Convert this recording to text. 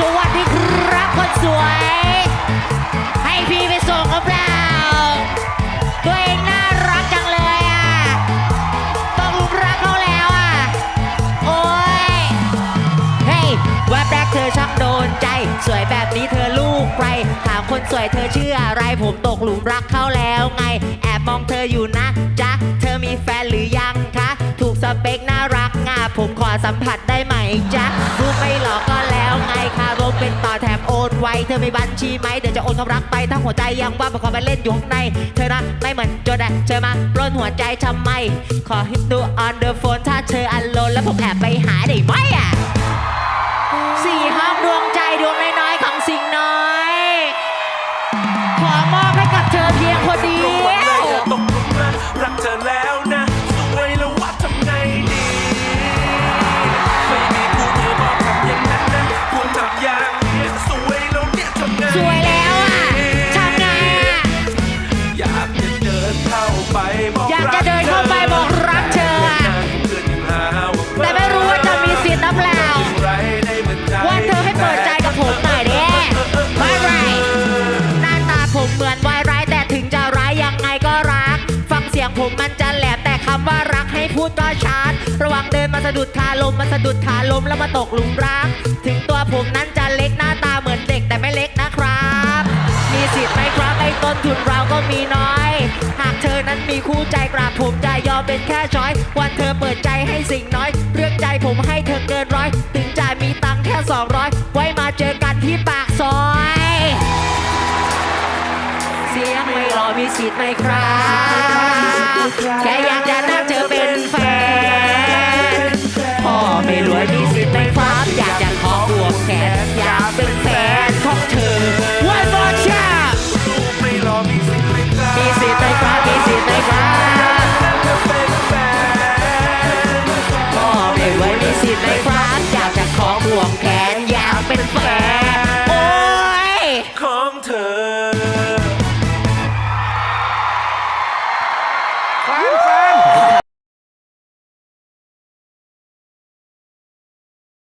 สวัสดีครับคนสวย ให้พี่ไปส่งกับเราตัวเองน่ารักจังเลยอะ ต้องลุมรักเขาแล้วอะ โอ้ย เฮ้ยแวบแรกเธอช่างโดนใจ สวยแบบนี้เธอลูกใคร ถามคนสวยเธอชื่ออะไร ผมตกหลุมรักเขาแล้วไง แอบมองเธออยู่นะจ๊ะ เธอมีแฟนหรือยังคะ ถูกสเปคน่ารัก ผมขอสัมผัสได้ไหมจ๊ะรูปไม่หลอกก็แล้วไงค่ะรมเป็นต่อแถมโอนไวเธอมีบัญชีไหมเดี๋ยวจะโอนความรักไปถ้าหัวใจยังว่างผมขอไปเล่นอยู่ข้างในเธอนะไม่เหมือนโจดะเธอมาปล้นหัวใจทำไม ขอฮิตดูออนเดอะโฟนถ้าเธออันโลนแล้วผมแอบไปหาได้ไหมอะ ผมมันจะแหลมแต่คำว่ารักให้พูดก็ชัดระวังเดินมาสะดุดขาลมมาสะดุดขาลมแล้วมาตกหลุมรัก ถึงตัวผมนั้นจะเล็กหน้าตาเหมือนเด็กแต่ไม่เล็กนะครับ มีสิทธิ์ไหมครับไอ้ต้นทุนเราก็มีน้อย หากเธอนั้นมีคู่ใจกราบผมจะยอมเป็นแค่ช้อย วันเธอเปิดใจให้สิ่งน้อย เรื่องใจผมให้เธอเกินร้อยถึงจะมีตังค์แค่ 200 ไว้มาเจอกันที่ปากซอยเสียงไม่รอมีสิทธิ์ไหมครับ แค่อยากจะนั่งเจ